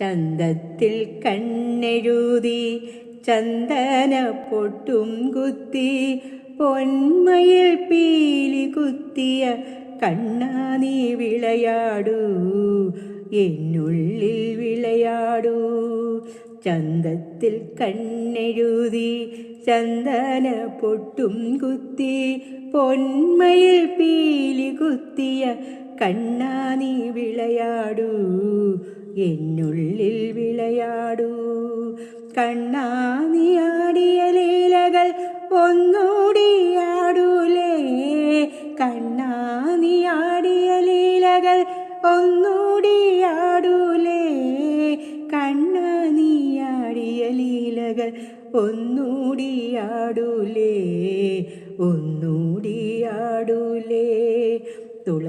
ചന്തത്തിൽ കണ്ണെഴുതി ചന്ദന പൊട്ടും കുത്തി പൊന്മയിൽ പീലി കുത്തിയ കണ്ണാ നീ വിളയാടൂ എന്നുള്ളിൽ വിളയാടൂ. ചന്തത്തിൽ കണ്ണെഴുതി ചന്ദന പൊട്ടും കുത്തി പൊന്മയിൽ പീലി കുത്തിയ കണ്ണാ നീ വിളയാടൂ എന്നുള്ളിൽ വിളയാടൂ. കണ്ണാ നീയാടിയ ലീലകൾ ഒന്നൂടിയാടൂലേ കണ്ണാ നീയാടിയ ലീലകൾ ഒന്നൂടിയാടൂലേ കണ്ണാ നീയാടിയ ലീലകൾ ഒന്നൂടിയാടൂലേ ഒന്നൂടിയാടൂലേ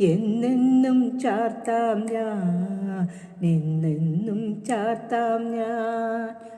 എന്നെന്നും ചാർത്താം ഞാൻ എന്നെന്നും ചാർത്താം ഞാൻ.